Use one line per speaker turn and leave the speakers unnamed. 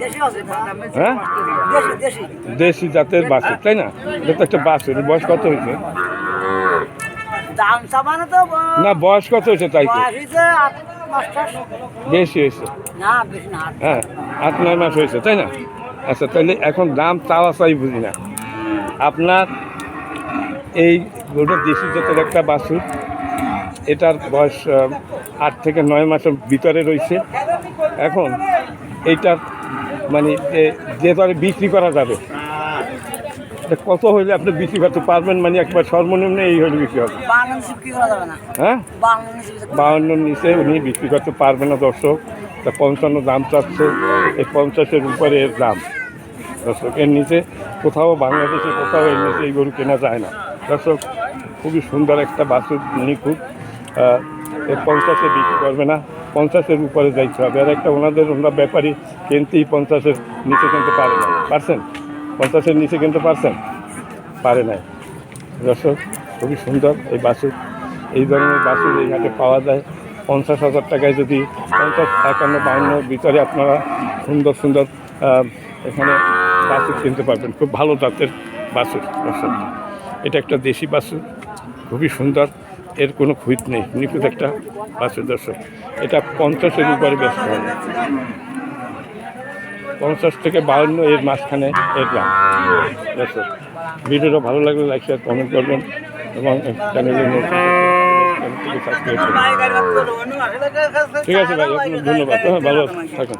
দেশি
হ্যাঁ?
দেশি
জাতের বাছুর তাই না? এটা তো একটা এর বয়স কত হয়েছে? না, বয়স কত হয়েছে তাই বেশি হয়েছে। হ্যাঁ আট, নয় মাস হয়েছে, তাই না? আচ্ছা তাহলে এখন দাম চাওয়া চাই বুঝি না। আপনার এই গোটা দেশি জাতের একটা বাছুর এটার বয়স আট থেকে নয় মাসের ভিতরে রয়েছে। এখন এইটার মানে যে- দরে বিক্রি করা যাবে। কত হইলে আপনি বিক্রি করতে পারবেন? মানে একবার সর্বনিম্ন এই হলে বিক্রি হবে। হ্যাঁ? বাউন্ন নিচে উনি বিক্রি করতে পারবে না দর্শক। তা পঞ্চান্ন দাম চাচ্ছে। এই পঞ্চাশের উপরে এর দাম। দর্শক এর নিচে কোথাও বাংলাদেশে কোথাও এর নিচে এই গরু কেনা যায় না। দর্শক খুবই সুন্দর একটা বাছুর নিখুঁত। পঞ্চাশে বিক্রি করবে না পঞ্চাশের উপরে যাইতে হবে। আর একটা ওনাদের ওনারা ব্যাপারী কিনতেই পঞ্চাশের নিচে কিনতে পারে না পারছেন? পঞ্চাশের নিচে কিনতে পারছেন? পারে নাই। দর্শক খুবই সুন্দর এই বাসুর। এই ধরনের বাসুর এই হাটে পাওয়া যায়। পঞ্চাশ হাজার টাকায় যদি পঞ্চাশ একান্ন বাউন্ন ভিতরে আপনারা সুন্দর সুন্দর এখানে বাছুর কিনতে পারবেন। খুব ভালো জাতের বাসুর। দর্শক এটা একটা দেশি বাছুর খুবই সুন্দর। এর কোনো খুঁত নেই। নিখুঁত একটা বাছুর দর্শক। এটা পঞ্চাশের উপরে ব্যস্ত হবে পঞ্চাশ থেকে বাউন্ন এর মাঝখানে এর দাম। দর্শক, ভিডিওটা ভালো লাগলে লাইক শেয়ার কমেন্ট করবেন এবং চ্যানেলের ঠিক আছে ভাই আপনার ধন্যবাদ। হ্যাঁ ভালো থাকুন।